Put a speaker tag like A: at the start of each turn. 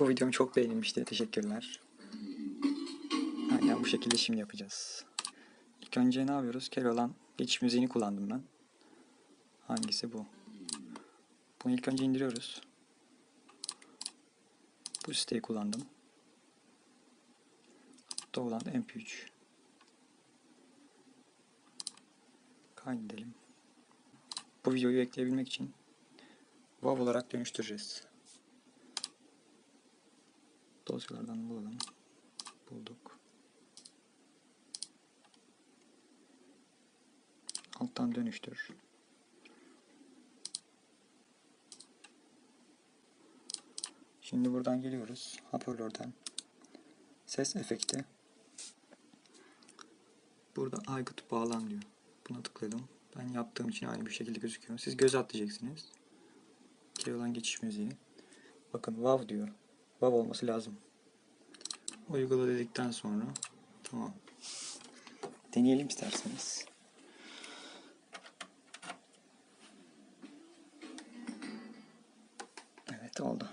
A: Bu videom çok beğenilmişti. Teşekkürler. Aynen bu şekilde şimdi yapacağız. İlk önce ne yapıyoruz? Keloğlan geçiş müziğini kullandım ben. Hangisi bu? Bunu ilk önce indiriyoruz. Bu siteyi kullandım. Doğulan MP3. Kaydedelim. Bu videoyu ekleyebilmek için WAV olarak dönüştüreceğiz. Dosyalardan bulalım. Bulduk. Alttan dönüştür. Şimdi buradan geliyoruz. Hoparlörden. Ses efekti. Burada aygıt bağlan diyor. Buna tıkladım. Ben yaptığım için aynı bir şekilde gözüküyor. Siz göz atlayacaksınız. Keloğlan geçiş müziği. Bakın WAV diyor. WAV olması lazım. Uygula dedikten sonra tamam. Deneyelim isterseniz. Evet oldu.